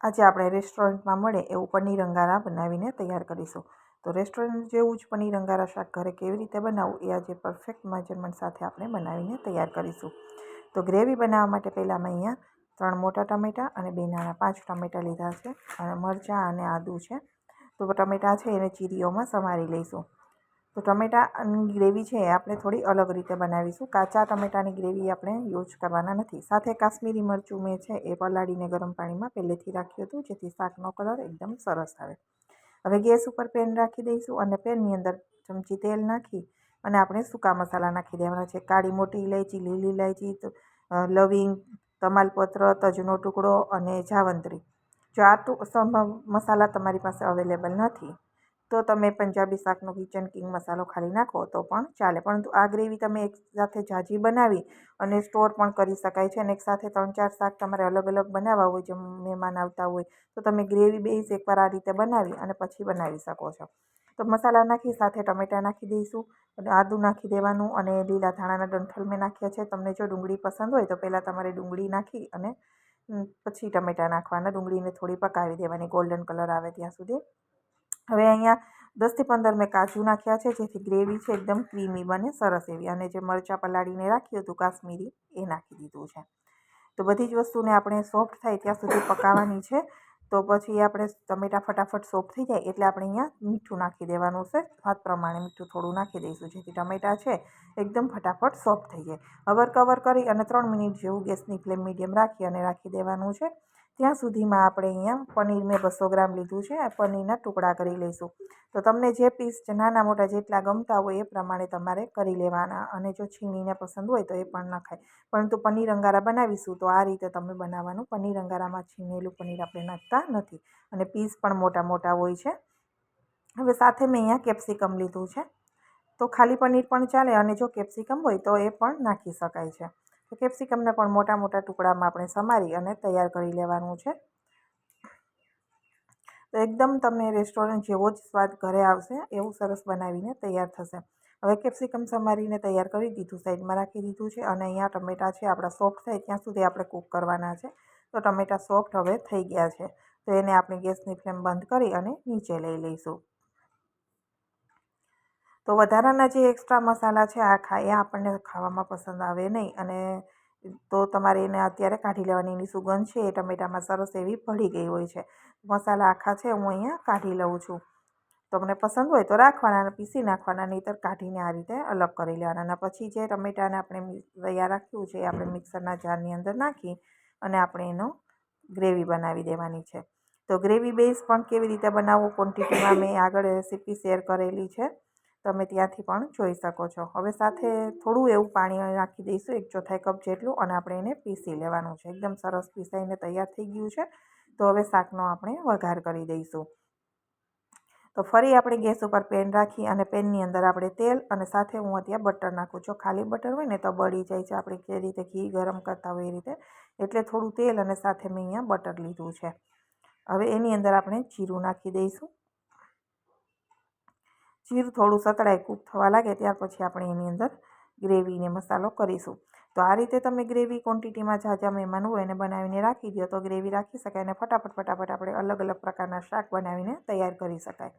આજે આપણે રેસ્ટોરન્ટમાં મળે એવું પનીર અંગારા બનાવીને તૈયાર કરીશું. તો રેસ્ટોરન્ટ જેવું જ પનીર અંગારા શાક ઘરે કેવી રીતે બનાવવું એ આજે પરફેક્ટ મેજરમેન્ટ સાથે આપણે બનાવીને તૈયાર કરીશું. તો ગ્રેવી બનાવવા માટે પહેલાં મેં અહીંયા ત્રણ મોટા ટમેટાં અને બે નાના પાંચ ટમેટાં લીધા છે. અને મરચાં અને આદું છે. તો ટમેટાં છે એને ચીરીઓમાં સમારી લઈશું. તો ટમેટાની ગ્રેવી છે એ આપણે થોડી અલગ રીતે બનાવીશું. કાચા ટમેટાની ગ્રેવી આપણે યુઝ કરવાના નથી. સાથે કાશ્મીરી મરચું મેં છે એ પલાળીને ગરમ પાણીમાં પહેલેથી રાખ્યું હતું, જેથી શાકનો કલર એકદમ સરસ આવે. હવે ગેસ ઉપર પેન રાખી દઈશું અને પેનની અંદર ચમચી તેલ નાખી અને આપણે સૂકા મસાલા નાખી દેવાના છે. કાળી મોટી ઇલાયચી લીલી ઇલાયચી લવિંગ, તમાલપત્ર, તજનો ટુકડો અને જાવંત્રી. જો આ મસાલા તમારી પાસે અવેલેબલ નથી તો તમે પંજાબી શાકનો કિચન કિંગ મસાલો ખાલી નાખો તો પણ ચાલે. પરંતુ આ ગ્રેવી તમે એક સાથે ઝાઝી બનાવી અને સ્ટોર પણ કરી શકાય છે અને એક સાથે ત્રણ ચાર શાક તમારે અલગ અલગ બનાવવા હોય જેમ મહેમાન આવતા હોય, તો તમે ગ્રેવી બેઝ એકવાર આ રીતે બનાવી અને પછી બનાવી શકો છો. તો મસાલા નાખી, સાથે ટમેટાં નાખી દઈશું, અને આદું નાખી દેવાનું અને લીલા ધાણાના ડંઠલ મેં નાખ્યા છે. તમને જો ડુંગળી પસંદ હોય તો પહેલાં તમારે ડુંગળી નાખી અને પછી ટમેટાં નાખવાના. ડુંગળીને થોડી પકાવી દેવાની. ગોલ્ડન કલર આવે ત્યાં સુધી. હવે અહીંયા દસથી પંદર મેં કાજુ નાખ્યા છે, જેથી ગ્રેવી છે એકદમ ક્રીમી બને, સરસ એવી. અને જે મરચાં પલાળીને રાખ્યું હતું કાશ્મીરી, એ નાખી દીધું છે. તો બધી જ વસ્તુને આપણે સોફ્ટ થાય ત્યાં સુધી પકાવવાની છે. તો પછી આપણે ટમેટા ફટાફટ સોફ્ટ થઈ જાય એટલે આપણે અહીંયા મીઠું નાખી દેવાનું છે. સ્વાદ પ્રમાણે મીઠું થોડું નાખી દઈશું, જેથી ટમેટા છે એકદમ ફટાફટ સોફ્ટ થઈ જાય. અવર કવર કરી અને ત્રણ મિનિટ જેવું ગેસની ફ્લેમ મીડિયમ રાખી અને રાખી દેવાનું છે. ત્યાં સુધીમાં આપણે અહીંયા પનીર મેં બસો ગ્રામ લીધું છે. પનીરના ટુકડા કરી લઈશું. તો તમને જે પીસ નાના મોટા જેટલા ગમતા હોય એ પ્રમાણે તમારે કરી લેવાના અને જો છીણીને પસંદ હોય તો એ પણ નખાય પરંતુ પનીર અંગારા બનાવીશું તો આ રીતે તમે બનાવવાનું. પનીર અંગારામાં છીનેલું પનીર આપણે નાખતા નથી અને પીસ પણ મોટા મોટા હોય છે. હવે સાથે મેં અહીંયા કેપ્સિકમ લીધું છે. તો ખાલી પનીર પણ ચાલે અને જો કેપ્સિકમ હોય તો એ પણ નાખી શકાય છે. તો કેપ્સિકમને પણ મોટા મોટા ટુકડામાં આપણે સમારી અને તૈયાર કરી લેવાનું છે. તો એકદમ તમને રેસ્ટોરન્ટ જેવો જ સ્વાદ ઘરે આવશે, એવું સરસ બનાવીને તૈયાર થશે. હવે કેપ્સિકમ સમારીને તૈયાર કરી દીધું, સાઈડમાં રાખી દીધું છે અને અહીંયા ટમેટાં છે, આપણા સોફ્ટ થાય ત્યાં સુધી આપણે કૂક કરવાના છે. તો ટમેટાં સોફ્ટ હવે થઈ ગયા છે. તો એને આપણે ગેસની ફ્લેમ બંધ કરી અને નીચે લઈ લઈશું. તો વધારાના જે એક્સ્ટ્રા મસાલા છે આખા એ આપણને ખાવામાં પસંદ આવે નહીં. અને તો તમારે એને અત્યારે કાઢી લેવાની. એની સુગંધ છે એ ટમેટામાં સરસ એવી ભળી ગઈ હોય છે. મસાલા આખા છે હું અહીંયા કાઢી લઉં છું. તમને પસંદ હોય તો રાખવાના પીસી નાખવાના, નહીંતર કાઢીને આ રીતે અલગ કરી લેવાના. અને પછી જે ટમેટાને આપણે તૈયાર રાખ્યું છે એ આપણે મિક્સરના જારની અંદર નાખી અને આપણે એનો ગ્રેવી બનાવી દેવાની છે. તો ગ્રેવી બેઝ પણ કેવી રીતે બનાવવું? ક્વોન્ટિટીમાં મેં આગળ રેસીપી શેર કરેલી છે. તમે ત્યાંથી પણ જોઈ શકો છો. હવે સાથે થોડું એવું પાણી નાખી દઈશું એક ચોથાઈ કપ જેટલું અને આપણે એને પીસી લેવાનું છે. એકદમ સરસ પીસાઈને તૈયાર થઈ ગયું છે. તો હવે શાકનો આપણે વઘાર કરી દઈશું. તો ફરી આપણે ગેસ ઉપર પેન રાખી અને પેનની અંદર આપણે તેલ અને સાથે હું અત્યારે બટર નાખું છું. ખાલી બટર હોય ને તો બળી જાય છે. આપણે જે રીતે ઘી ગરમ કરતા હોય એ રીતે. એટલે થોડું તેલ અને સાથે મેં અહીંયા બટર લીધું છે. હવે એની અંદર આપણે જીરું નાખી દઈશું. જીરું થોડું સતળાય કૂક થવા લાગે ત્યાર પછી આપણે એની અંદર ગ્રેવીને મસાલો કરીશું. તો આ રીતે તમે ગ્રેવી ક્વોન્ટિટીમાં ઝાઝા મહેમાન હોય એને બનાવીને રાખી દો તો ગ્રેવી રાખી શકાય અને ફટાફટ ફટાફટ આપણે અલગ અલગ પ્રકારના શાક બનાવીને તૈયાર કરી શકાય.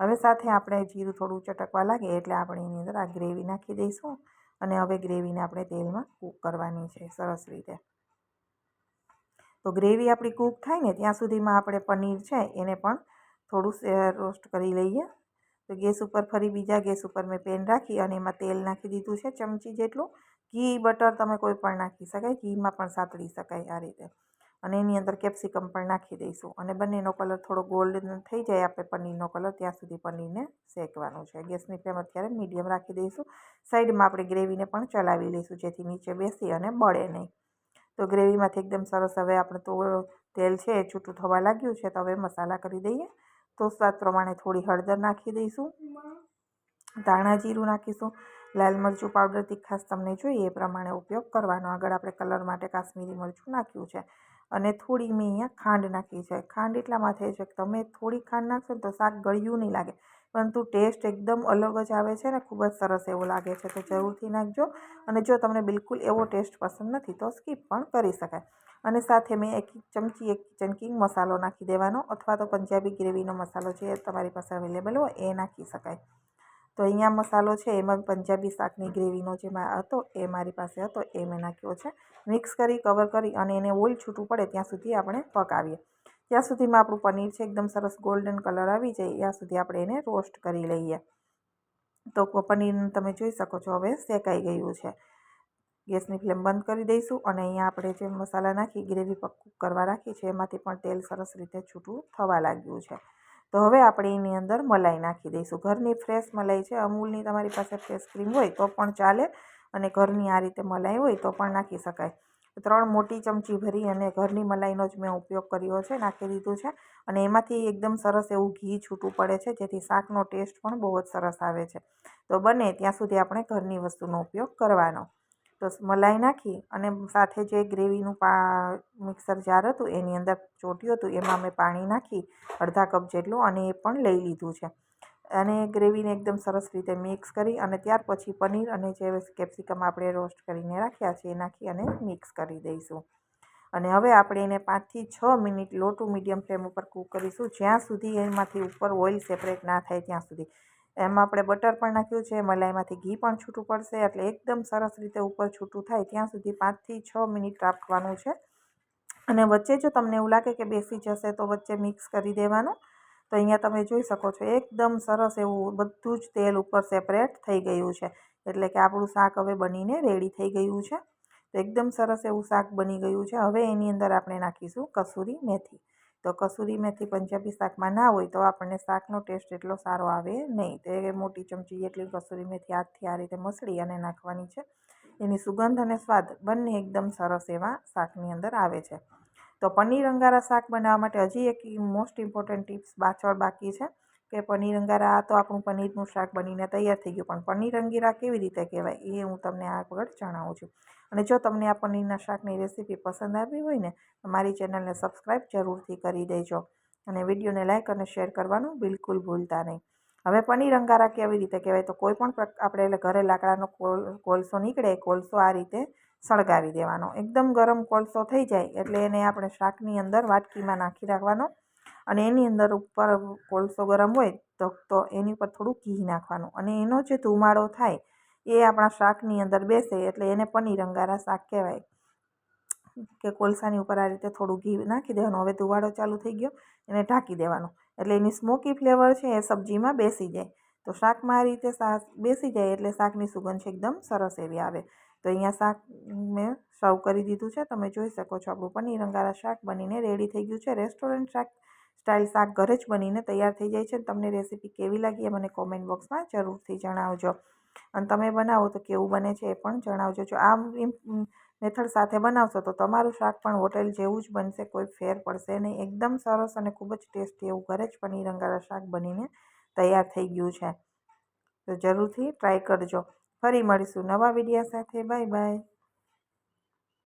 હવે સાથે આપણે જીરું થોડું ચટકવા લાગે એટલે આપણે એની અંદર આ ગ્રેવી નાખી દઈશું અને હવે ગ્રેવીને આપણે તેલમાં કૂક કરવાની છે સરસ રીતે. તો ગ્રેવી આપણી કૂક થાય ને ત્યાં સુધીમાં આપણે પનીર છે એને પણ થોડું રોસ્ટ કરી લઈએ. તો ગેસ ઉપર ફરી બીજા ગેસ ઉપર મેં પેન રાખી અને એમાં તેલ નાખી દીધું છે ચમચી જેટલું. ઘી, બટર તમે કોઈ પણ નાખી શકાય, ઘીમાં પણ સાતળી શકાય આ રીતે. અને એની અંદર કેપ્સિકમ પણ નાખી દઈશું. અને બંનેનો કલર થોડો ગોલ્ડન થઈ જાય, આપણે પનીરનો કલર, ત્યાં સુધી પનીરને શેકવાનું છે. ગેસની ફ્લેમ અત્યારે મીડિયમ રાખી દઈશું. સાઈડમાં આપણે ગ્રેવીને પણ ચલાવી લઈશું, જેથી નીચે બેસી અને બળે નહીં. તો ગ્રેવીમાંથી એકદમ સરસ, હવે આપણે તો તેલ છે એ છૂટું થવા લાગ્યું છે, તો હવે મસાલા કરી દઈએ. તો સ્વાદ પ્રમાણે થોડી હળદર નાખી દઈશું. ધાણા જીરું નાખીશું. લાલ મરચું પાવડર તીખાસ તમને જોઈએ એ પ્રમાણે ઉપયોગ કરવાનો. આગળ આપણે કલર માટે કાશ્મીરી મરચું નાખ્યું છે. અને થોડી મેં અહીંયા ખાંડ નાખી છે. ખાંડ એટલા માટે છે કે તમે થોડી ખાંડ નાખશો ને તો શાક ગળ્યું નહીં લાગે. પરંતુ ટેસ્ટ એકદમ અલગ જ આવે છે ને, ખૂબ જ સરસ એવો લાગે છે. તો જરૂરથી નાખજો. અને જો તમને બિલકુલ એવો ટેસ્ટ પસંદ નથી તો સ્કીપ પણ કરી શકાય. અને સાથે મેં એક ચમચી, એક કિચન કિંગ મસાલો નાખી દેવાનો અથવા તો પંજાબી ગ્રેવીનો મસાલો છે તમારી પાસે અવેલેબલ હોય એ નાખી શકાય. તો અહીંયા મસાલો છે, એમાં પંજાબી શાકની ગ્રેવીનો જે હતો એ મારી પાસે હતો, એ મેં નાખ્યો છે. મિક્સ કરી કવર કરી અને એને ઓઇલ છૂટું પડે ત્યાં સુધી આપણે પકાવીએ. ત્યાં સુધીમાં આપણું પનીર છે, એકદમ સરસ ગોલ્ડન કલર આવી જાય, ત્યાં સુધી આપણે એને રોસ્ટ કરી લઈએ. તો પનીર તમે જોઈ શકો છો, હવે શેકાઈ ગયું છે. ગેસની ફ્લેમ બંધ કરી દઈશું અને અહીંયા આપણે જે મસાલા નાખી, ગ્રેવી કૂક કરવા રાખી છે, એમાંથી પણ તેલ સરસ રીતે છૂટું થવા લાગ્યું છે. તો હવે આપણે એની અંદર મલાઈ નાખી દઈશું. ઘરની ફ્રેશ મલાઈ છે. અમૂલની તમારી પાસે ફ્રેશ ક્રીમ હોય તો પણ ચાલે અને ઘરની આ રીતે મલાઈ હોય તો પણ નાખી શકાય. ત્રણ મોટી ચમચી ભરી અને ઘરની મલાઈનો જ મેં ઉપયોગ કર્યો છે, નાખી દીધું છે અને એમાંથી એકદમ સરસ એવું ઘી છૂટું પડે છે, જેથી શાકનો ટેસ્ટ પણ બહુ જ સરસ આવે છે. તો બને ત્યાં સુધી આપણે ઘરની વસ્તુનો ઉપયોગ કરવાનો. તો મલાઈ નાખી અને સાથે જે ગ્રેવીનું પા, મિક્સર જાર હતું એની અંદર ચોટ્યું હતું એમાં મેં પાણી નાખી, અડધા કપ જેટલું અને એ પણ લઈ લીધું છે. અને ગ્રેવીને એકદમ સરસ રીતે મિક્સ કરી અને ત્યાર પછી પનીર અને જે કેપ્સિકમ આપણે રોસ્ટ કરીને રાખ્યા છે એ નાખી અને મિક્સ કરી દઈશું. અને હવે આપણે એને પાંચથી છ minute low to medium flame ઉપર કૂક કરીશું. જ્યાં સુધી એમાંથી ઉપર ઓઇલ સેપરેટ ના થાય ત્યાં સુધી. એમાં આપણે બટર પણ નાખ્યું છે, મલાઈમાંથી ઘી પણ છૂટું પડશે, એટલે એકદમ સરસ રીતે ઉપર છૂટું થાય, ત્યાં સુધી પાંચથી છ મિનિટ રાખવાનું છે. અને વચ્ચે જો તમને એવું લાગે કે બેસી જશે, તો વચ્ચે મિક્સ કરી દેવાનું. તો અહીંયા તમે જોઈ શકો છો, એકદમ સરસ એવું બધું જ તેલ ઉપર સેપરેટ થઈ ગયું છે. એટલે કે આપણું શાક હવે બનીને રેડી થઈ ગયું છે. તો એકદમ સરસ એવું શાક બની ગયું છે. હવે એની અંદર આપણે નાખીશું કસૂરી મેથી. તો કસૂરી મેથી પંજાબી શાકમાં ના હોય તો આપણને શાકનો ટેસ્ટ એટલો સારો આવે નહીં. તે મોટી ચમચી જેટલી કસૂરી મેથી હાથથી આ રીતે મસળી અને નાખવાની છે. એની સુગંધ અને સ્વાદ બંને એકદમ સરસ એવા શાકની અંદર આવે છે. તો પનીર અંગારા શાક બનાવવા માટે હજી એક મોસ્ટ ઇમ્પોર્ટન્ટ ટિપ્સ પાછળ બાકી છે. કે પનીર અંગારા, આ તો આપણું પનીરનું શાક બનીને તૈયાર થઈ ગયું. પણ પનીર અંગીરા કેવી રીતે કહેવાય એ હું તમને આગળ જણાવું છું. અને જો તમને આ પનીરના શાકની રેસીપી પસંદ આવી હોય ને, તો મારી ચેનલને સબસ્ક્રાઈબ જરૂરથી કરી દેજો. અને વિડીયોને લાઇક અને શેર કરવાનું બિલકુલ ભૂલતા નહીં. હવે પનીર અંગારા કેવી રીતે કહેવાય? તો કોઈ પણ આપણે ઘરે લાકડાનો કોલ, કોલસો નીકળે, કોલસો આ રીતે સળગાવી દેવાનો. એકદમ ગરમ કોલસો થઈ જાય એટલે એને આપણે શાકની અંદર વાટકીમાં નાખી રાખવાનો અને એની અંદર ઉપર કોલસો ગરમ હોય તો તો એની ઉપર થોડું ઘી નાખવાનું. અને એનો જે ધુમાડો થાય, એ આપણા શાકની અંદર બેસે એટલે એને પનીર અંગારા શાક કહેવાય. કે કોલસાની ઉપર આ રીતે થોડું ઘી નાખી દેવાનું. હવે ધુવાડો ચાલુ થઈ ગયો, એને ઢાંકી દેવાનું. એટલે એની સ્મોકી ફ્લેવર છે એ સબ્જીમાં બેસી જાય. તો શાકમાં આ રીતે શાક બેસી જાય એટલે શાકની સુગંધ છે એકદમ સરસ એવી આવે. તો અહીંયા શાક મેં સર્વ કરી દીધું છે. તમે જોઈ શકો છો આપણું પનીર અંગારા શાક બનીને રેડી થઈ ગયું છે. રેસ્ટોરન્ટ શાક સ્ટાઇલ શાક ઘરે જ બનીને તૈયાર થઈ જાય છે તમને રેસીપી કેવી લાગી એ મને કોમેન્ટ બોક્સમાં જરૂરથી જણાવજો. અને તમે બનાવો તો કેવું બને છે એ પણ જણાવજો. જો આ મેથડ સાથે બનાવશો તો તમારું શાક પણ હોટેલ જેવું જ બનશે, કોઈ ફેર પડશે નહીં. એકદમ સરસ અને ખૂબ જ ટેસ્ટી એવું ઘરે જ પનીર અંગારા શાક બનીને તૈયાર થઈ ગયું છે. તો જરૂરથી ટ્રાય કરજો. ફરી મળીશું નવા વિડીયા સાથે. Bye bye